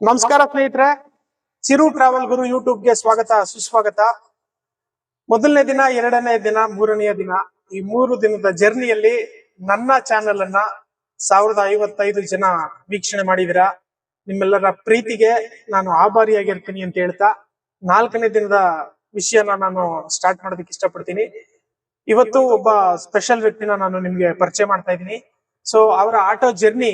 ನಮಸ್ಕಾರ ಸ್ನೇಹಿತರೆ, ಚಿರು ಟ್ರಾವೆಲ್ ಗುರು ಯೂಟ್ಯೂಬ್ಗೆ ಸ್ವಾಗತ, ಸುಸ್ವಾಗತ. ಮೊದಲನೇ ದಿನ, ಎರಡನೇ ದಿನ, ಮೂರನೆಯ ದಿನ, ಈ ಮೂರು ದಿನದ ಜರ್ನಿಯಲ್ಲಿ ನನ್ನ ಚಾನೆಲ್ ಅನ್ನ ಸಾವಿರದ ಐವತ್ತೈದು ಜನ ವೀಕ್ಷಣೆ ಮಾಡಿದಿರಾ. ನಿಮ್ಮೆಲ್ಲರ ಪ್ರೀತಿಗೆ ನಾನು ಆಭಾರಿಯಾಗಿರ್ತೀನಿ ಅಂತ ಹೇಳ್ತಾ, ನಾಲ್ಕನೇ ದಿನದ ವಿಷಯನ ನಾನು ಸ್ಟಾರ್ಟ್ ಮಾಡೋದಕ್ಕೆ ಇಷ್ಟಪಡ್ತೀನಿ. ಇವತ್ತು ಒಬ್ಬ ಸ್ಪೆಷಲ್ ವ್ಯಕ್ತಿನ ನಾನು ನಿಮ್ಗೆ ಪರಿಚಯ ಮಾಡ್ತಾ ಇದ್ದೀನಿ. ಸೊ ಅವರ ಆಟೋ ಜರ್ನಿ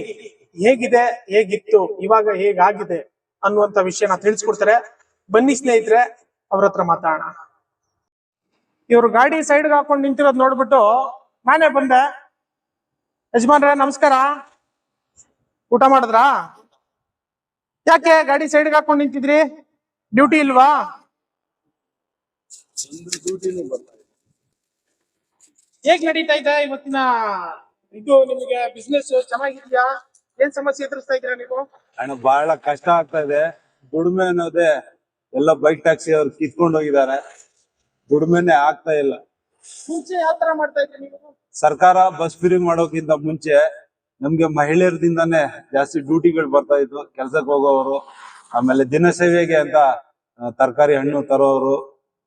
ಹೇಗಿದೆ, ಹೇಗಿತ್ತು, ಇವಾಗ ಹೇಗಾಗಿದೆ ಅನ್ನುವಂತ ವಿಷಯನ ತಿಳಿಸ್ಕೊಡ್ತಾರೆ. ಬನ್ನಿ ಸ್ನೇಹಿತರೆ, ಅವ್ರ ಹತ್ರ ಮಾತಾಡೋಣ. ಇವ್ರು ಗಾಡಿ ಸೈಡ್ಗೆ ಹಾಕೊಂಡು ನಿಂತಿರೋದ್ ನೋಡ್ಬಿಟ್ಟು ನಾನೇ ಬಂದೆ. ಯಜಮಾನ್ರೆ, ನಮಸ್ಕಾರ. ಊಟ ಮಾಡಿದ್ರಾ? ಯಾಕೆ ಗಾಡಿ ಸೈಡ್ಗೆ ಹಾಕೊಂಡು ನಿಂತಿದ್ರಿ? ಡ್ಯೂಟಿ ಇಲ್ವಾ? ಹೇಗ್ ನಡೀತಾ ಇದೆ ಇವತ್ತಿನ ಇದು ನಿಮಗೆ ಬಿಸ್ನೆಸ್ ಚೆನ್ನಾಗಿದ್ಯಾ? ಏನ್ ಸಮಸ್ಯೆ ಎದುರಿಸ್ತಾ ಇದ್ದೀರಾ ನೀವು? ಅಣ್ಣ ಬಹಳ ಕಷ್ಟ ಆಗ್ತಾ ಇದೆ. ದುಡಿಮೆ ಅನ್ನೋದೇ ಎಲ್ಲ ಬೈಕ್ ಟ್ಯಾಕ್ಸಿ ಅವ್ರು ಕಿತ್ಕೊಂಡು ಹೋಗಿದ್ದಾರೆ. ದುಡಿಮೆನೆ ಆಗ್ತಾ ಇಲ್ಲ. ಮುಂಚೆ ಯಾವ ತರ ಮಾಡ್ತಾ ಇದ್ರಿ ನೀವು? ಸರ್ಕಾರ ಬಸ್ ಫ್ರೀ ಮಾಡೋಕ್ಕಿಂತ ಮುಂಚೆ ನಮ್ಗೆ ಮಹಿಳೆಯರದಿಂದಾನೇ ಜಾಸ್ತಿ ಡ್ಯೂಟಿಗಳು ಬರ್ತಾ ಇದ್ವು ಕೆಲ್ಸಕ್ಕೆ ಹೋಗೋವರು ಆಮೇಲೆ ದಿನ ಸೇವೆಗೆ ಅಂತ ತರಕಾರಿ ಹಣ್ಣು ತರೋರು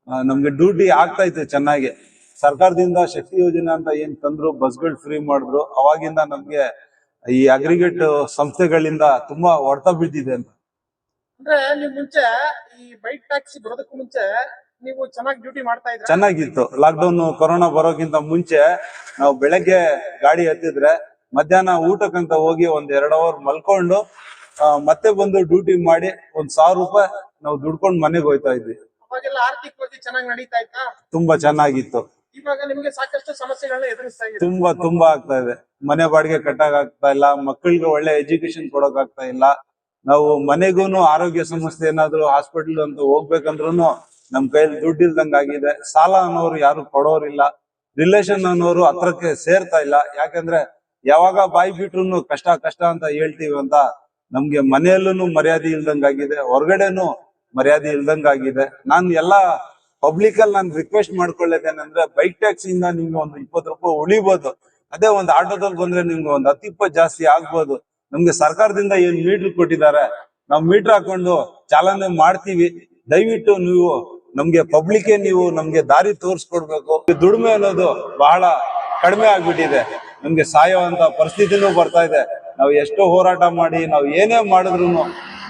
ಆ, ನಮ್ಗೆ ಡ್ಯೂಟಿ ಆಗ್ತಾ ಇತ್ತು ಚೆನ್ನಾಗಿ. ಸರ್ಕಾರದಿಂದ ಶಕ್ತಿ ಯೋಜನೆ ಅಂತ ಏನ್ ತಂದ್ರು ಬಸ್ಗಳು ಫ್ರೀ ಮಾಡಿದ್ರು. ಅವಾಗಿಂದ ನಮ್ಗೆ ಈ ಅಗ್ರಿಗೇಟ್ ಸಂಸ್ಥೆಗಳಿಂದ ತುಂಬಾ ಹೊಡೆತ ಬಿದ್ದಿದೆ ಅಂತ. ಅಂದ್ರೆ ನೀವು ಮುಂಚೆ ಈ ಬೈಕ್ ಟ್ಯಾಕ್ಸಿ ಬರೋದಕ್ಕೂ ಮುಂಚೆ ನೀವು ಚೆನ್ನಾಗಿ ಡ್ಯೂಟಿ ಮಾಡ್ತಾ ಇದ್ರೆ? ಚೆನ್ನಾಗಿತ್ತು. ಲಾಕ್ಡೌನ್ ಕೊರೋನಾ ಬರೋಕ್ಕಿಂತ ಮುಂಚೆ ನಾವು ಬೆಳಗ್ಗೆ ಗಾಡಿ ಹತ್ತಿದ್ರೆ ಮಧ್ಯಾಹ್ನ ಊಟಕ್ಕಂತ ಹೋಗಿ ಒಂದ್ ಎರಡ್ ಅವರ್ ಮಲ್ಕೊಂಡು ಆ, ಮತ್ತೆ ಬಂದು ಡ್ಯೂಟಿ ಮಾಡಿ ಒಂದ್ ಸಾವಿರ ರೂಪಾಯಿ ನಾವು ದುಡ್ಕೊಂಡು ಮನೆಗೆ ಹೋಯ್ತಾ ಇದ್ವಿ. ಅವಾಗೆಲ್ಲ ಆರ್ಥಿಕವಾಗಿ ಚೆನ್ನಾಗಿ ನಡೀತಾ ಇತ್ತಾ? ತುಂಬಾ ಚೆನ್ನಾಗಿತ್ತು. ಇವಾಗ ನಿಮಗೆ ಸಾಕಷ್ಟು ಸಮಸ್ಯೆಗಳನ್ನ ಎದುರಿಸ್ತಾ ಇದೆ ತುಂಬಾ ತುಂಬಾ ಆಗ್ತಾ ಇದೆ. ಮನೆ ಬಾಡಿಗೆ ಕಟ್ಟಕ್ ಆಗ್ತಾ ಇಲ್ಲ, ಮಕ್ಕಳಿಗೆ ಒಳ್ಳೆ ಎಜುಕೇಶನ್ ಕೊಡೋಕ್ ಆಗ್ತಾ ಇಲ್ಲ. ನಾವು ಮನೆಗೂನು ಆರೋಗ್ಯ ಸಮಸ್ಯೆ ಏನಾದ್ರು ಹಾಸ್ಪಿಟಲ್ ಅಂತ ಹೋಗ್ಬೇಕಂದ್ರೂ ನಮ್ ಕೈಯಲ್ಲಿ ದುಡ್ಡು ಇಲ್ದಂಗ ಆಗಿದೆ. ಸಾಲ ಅನ್ನೋರು ಯಾರು ಕೊಡೋರಿಲ್ಲ. ರಿಲೇಷನ್ ಅನ್ನೋರು ಹತ್ರಕ್ಕೆ ಸೇರ್ತಾ ಇಲ್ಲ. ಯಾಕಂದ್ರೆ ಯಾವಾಗ ಬಾಯಿ ಬಿಟ್ರು ಕಷ್ಟ ಕಷ್ಟ ಅಂತ ಹೇಳ್ತೀವಿ ಅಂತ ನಮ್ಗೆ ಮನೆಯಲ್ಲೂ ಮರ್ಯಾದೆ ಇಲ್ದಂಗಾಗಿದೆ ಹೊರಗಡೆನು ಮರ್ಯಾದೆ ಇಲ್ದಂಗಾಗಿದೆ ನಾನು ಎಲ್ಲಾ ಪಬ್ಲಿಕ್ ಅಲ್ಲಿ ನಾನು ರಿಕ್ವೆಸ್ಟ್ ಮಾಡ್ಕೊಳ್ಳೋದೇನಂದ್ರೆ ಬೈಕ್ ಟ್ಯಾಕ್ಸ್ ಇಂದ ನಿಮ್ಗೆ ಒಂದು ಇಪ್ಪತ್ತು ರೂಪಾಯಿ ಉಳಿಬಹುದು ಅದೇ ಒಂದು ಆಟೋದಲ್ಲಿ ಬಂದ್ರೆ ನಿಮ್ಗೆ ಒಂದು ಹತ್ತು ಇಪ್ಪತ್ತು ಜಾಸ್ತಿ ಆಗ್ಬೋದು. ನಮ್ಗೆ ಸರ್ಕಾರದಿಂದ ಏನ್ ಮೀಟರ್ ಕೊಟ್ಟಿದ್ದಾರೆ, ನಾವು ಮೀಟರ್ ಹಾಕೊಂಡು ಚಾಲನೆ ಮಾಡ್ತೀವಿ. ದಯವಿಟ್ಟು ನೀವು ನಮ್ಗೆ ಪಬ್ಲಿಕ್ ನೀವು ನಮ್ಗೆ ದಾರಿ ತೋರಿಸ್ಕೊಡ್ಬೇಕು. ದುಡಿಮೆ ಅನ್ನೋದು ಬಹಳ ಕಡಿಮೆ ಆಗ್ಬಿಟ್ಟಿದೆ. ನಮ್ಗೆ ಸಾಯುವಂತ ಪರಿಸ್ಥಿತಿನೂ ಬರ್ತಾ ಇದೆ. ನಾವು ಎಷ್ಟೋ ಹೋರಾಟ ಮಾಡಿ, ನಾವು ಏನೇ ಮಾಡಿದ್ರು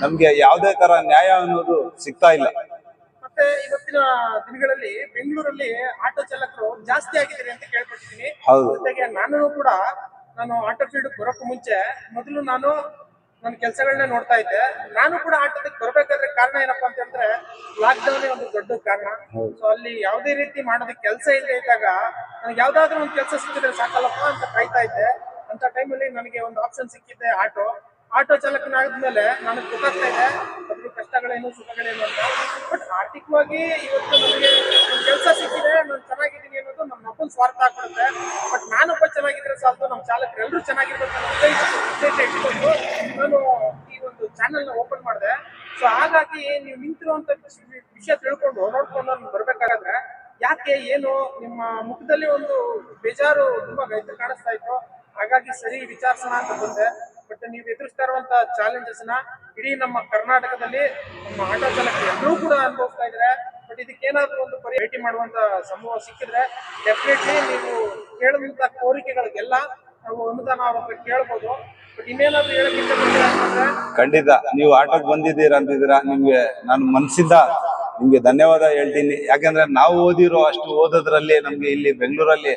ನಮ್ಗೆ ಯಾವುದೇ ತರ ನ್ಯಾಯ ಅನ್ನೋದು ಸಿಗ್ತಾ ಇಲ್ಲ. ಮತ್ತೆ ಇವತ್ತಿನ ದಿನಗಳಲ್ಲಿ ಬೆಂಗಳೂರಲ್ಲಿ ಆಟೋ ಚಾಲಕರು ಜಾಸ್ತಿ ಆಗಿದ್ದಾರೆ ಅಂತ ಕೇಳ್ಪಟ್ಟಿದ್ದೀನಿ. ಜೊತೆಗೆ ನಾನು ಕೂಡ ನಾನು ಆಟೋ ಫೀಲ್ಡ್ ಬರೋಕ್ಕೂ ಮುಂಚೆ ಮೊದಲು ನಾನು ನನ್ನ ಕೆಲಸಗಳನ್ನ ನೋಡ್ತಾ ಇದ್ದೆ. ನಾನು ಕೂಡ ಆಟೋದಕ್ಕೆ ಬರಬೇಕಾದ್ರೆ ಕಾರಣ ಏನಪ್ಪಾ ಅಂತಂದ್ರೆ ಲಾಕ್ ಡೌನ್ ಒಂದು ದೊಡ್ಡ ಕಾರಣ. ಸೊ ಅಲ್ಲಿ ಯಾವುದೇ ರೀತಿ ಮಾಡೋದಕ್ಕೆ ಕೆಲಸ ಇಲ್ಲದೆ ಇದ್ದಾಗ ನನಗೆ ಯಾವ್ದಾದ್ರು ಒಂದು ಕೆಲಸ ಸಿಕ್ಕಿದ್ರೆ ಸಾಕಲ್ಲಪ್ಪ ಅಂತ ಕಾಯ್ತಾ ಇದ್ದೆ. ಅಂತ ಟೈಮಲ್ಲಿ ನನಗೆ ಒಂದು ಆಪ್ಷನ್ ಸಿಕ್ಕಿದೆ ಆಟೋ. ಆಟೋ ಚಾಲಕನಾದ್ಮೇಲೆ ನನಗೆ ಗೊತ್ತಾಗ್ತಾ ಇದೆ ಕಷ್ಟಗಳೇನು ಸುಖಗಳೇನು ಅಂತ. ಬಟ್ ಆರ್ಥಿಕವಾಗಿ ಇವತ್ತು ಒಂದು ಕೆಲಸ ಸಿಕ್ಕಿದೆ ನಾನು ಚೆನ್ನಾಗಿದ್ದೀನಿ ಅನ್ನೋದು ನಮ್ಮ ಅಪ್ಪನ ಸ್ವಾರ್ಥ ಆಗ್ಬಿಡುತ್ತೆ. ಬಟ್ ನಾನೊಬ್ಬ ಚೆನ್ನಾಗಿದ್ರೆ ಸಾಲದು ನಮ್ಮ ಚಾಲಕರು ಎಲ್ಲರೂ ಚೆನ್ನಾಗಿರ್ಬೇಕು ಇಟ್ಕೊಂಡು ನಾನು ಈ ಒಂದು ಚಾನೆಲ್ನ ಓಪನ್ ಮಾಡಿದೆ. ಸೊ ಹಾಗಾಗಿ ನೀವು ನಿಂತಿರುವಂತ ವಿಷಯ ತಿಳ್ಕೊಂಡು ನೋಡ್ಕೊಂಡು ಬರ್ಬೇಕಾದ್ರೆ ಯಾಕೆ, ಏನು, ನಿಮ್ಮ ಮುಖದಲ್ಲಿ ಒಂದು ಬೇಜಾರು ತುಂಬಾ ಕಾಣಿಸ್ತಾ ಇತ್ತು. ಹಾಗಾಗಿ ಸರಿ, ವಿಚಾರಿಸೋಣ ಅಂತ ಬಂದೆ. ಬಟ್ ನೀವು ಎದುರಿಸ್ತಾ ಇರುವಂತಹ ಚಾಲೆಂಜಸ್ನ ಇಡೀ ನಮ್ಮ ಕರ್ನಾಟಕದಲ್ಲಿ ನಮ್ಮ ಆಟೋ ಚಾಲಕರು ಎಲ್ಲರೂ ಕೂಡ ಅನುಭವಿಸ್ತಾ ಇದ್ದಾರೆ. ಬಟ್ ಇದಕ್ಕೇನಾದ್ರೂ ಒಂದು ಪರಿ ಭೇಟಿ ಮಾಡುವಂತ ಸಂಭವ ಸಿಕ್ಕಿದ್ರೆ ಡೆಫಿನೆಟ್ಲಿ ನೀವು ಕೇಳಿದಂತ ಕೋರಿಕೆಗಳಿಗೆಲ್ಲ ನಾವು ಅನುದಾನ ಅವ್ರ ಕೇಳ್ಬೋದು. ಬಟ್ ಖಂಡಿತ. ನೀವು ಆಟೋಕ್ ಬಂದಿದ್ದೀರಾ ಅಂತಿದ್ದೀರಾ? ನಿಮ್ಗೆ ನಾನು ಮನ್ಸಿಂದ ನಿಮ್ಗೆ ಧನ್ಯವಾದ ಹೇಳ್ತೀನಿ. ಯಾಕಂದ್ರೆ ನಾವು ಓದಿರೋ ಅಷ್ಟು ಓದೋದ್ರಲ್ಲಿ ನಮ್ಗೆ ಇಲ್ಲಿ ಬೆಂಗಳೂರಲ್ಲಿ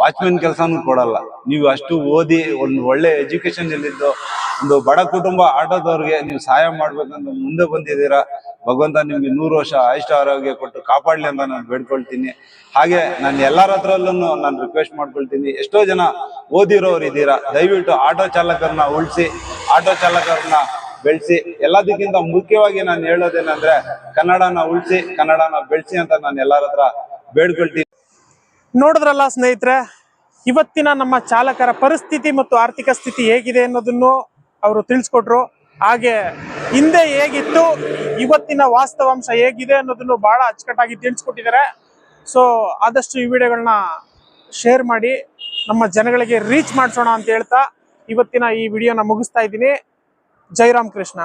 ವಾಚ್ಮೆನ್ ಕೆಲಸನೂ ಕೊಡಲ್ಲ. ನೀವು ಅಷ್ಟು ಓದಿ ಒಂದು ಒಳ್ಳೆ ಎಜುಕೇಶನ್ ಇಲ್ಲಿದ್ದು ಒಂದು ಬಡ ಕುಟುಂಬ ಆಟೋದವ್ರಿಗೆ ನೀವು ಸಹಾಯ ಮಾಡ್ಬೇಕಂತ ಮುಂದೆ ಬಂದಿದ್ದೀರಾ. ಭಗವಂತ ನಿಮ್ಗೆ ನೂರು ವರ್ಷ ಆಯುಷ್ಟ ಆರೋಗ್ಯ ಕೊಟ್ಟು ಕಾಪಾಡ್ಲಿ ಅಂತ ನಾನು ಬೇಡ್ಕೊಳ್ತೀನಿ. ಹಾಗೆ ನಾನು ಎಲ್ಲರ ಹತ್ರಲ್ಲೂ ನಾನು ರಿಕ್ವೆಸ್ಟ್ ಮಾಡ್ಕೊಳ್ತೀನಿ. ಎಷ್ಟೋ ಜನ ಓದಿರೋರು ಇದ್ದೀರಾ. ದಯವಿಟ್ಟು ಆಟೋ ಚಾಲಕರನ್ನ ಉಳಿಸಿ, ಆಟೋ ಚಾಲಕರನ್ನ ಬೆಳೆಸಿ. ಎಲ್ಲದಕ್ಕಿಂತ ಮುಖ್ಯವಾಗಿ ನಾನು ಹೇಳೋದೇನಂದ್ರೆ ಕನ್ನಡನ ಉಳಿಸಿ, ಕನ್ನಡನ ಬೆಳೆಸಿ ಅಂತ ನಾನು ಎಲ್ಲರ ಹತ್ರ ಬೇಡ್ಕೊಳ್ತೀನಿ. ನೋಡಿದ್ರಲ್ಲ ಸ್ನೇಹಿತರೆ, ಇವತ್ತಿನ ನಮ್ಮ ಚಾಲಕರ ಪರಿಸ್ಥಿತಿ ಮತ್ತು ಆರ್ಥಿಕ ಸ್ಥಿತಿ ಹೇಗಿದೆ ಅನ್ನೋದನ್ನು ಅವರು ತಿಳಿಸ್ಕೊಟ್ರು. ಹಾಗೆ ಹಿಂದೆ ಹೇಗಿತ್ತು, ಇವತ್ತಿನ ವಾಸ್ತವಾಂಶ ಹೇಗಿದೆ ಅನ್ನೋದನ್ನು ಬಹಳ ಅಚ್ಚುಕಟ್ಟಾಗಿ ತಿಳಿಸ್ಕೊಟ್ಟಿದ್ದಾರೆ. ಸೊ ಆದಷ್ಟು ಈ ವಿಡಿಯೋಗಳನ್ನ ಶೇರ್ ಮಾಡಿ, ನಮ್ಮ ಜನಗಳಿಗೆ ರೀಚ್ ಮಾಡಿಸೋಣ ಅಂತ ಹೇಳ್ತಾ ಇವತ್ತಿನ ಈ ವಿಡಿಯೋನ ಮುಗಿಸ್ತಾ ಇದ್ದೀನಿ. ಜೈ ರಾಮ್ ಕೃಷ್ಣ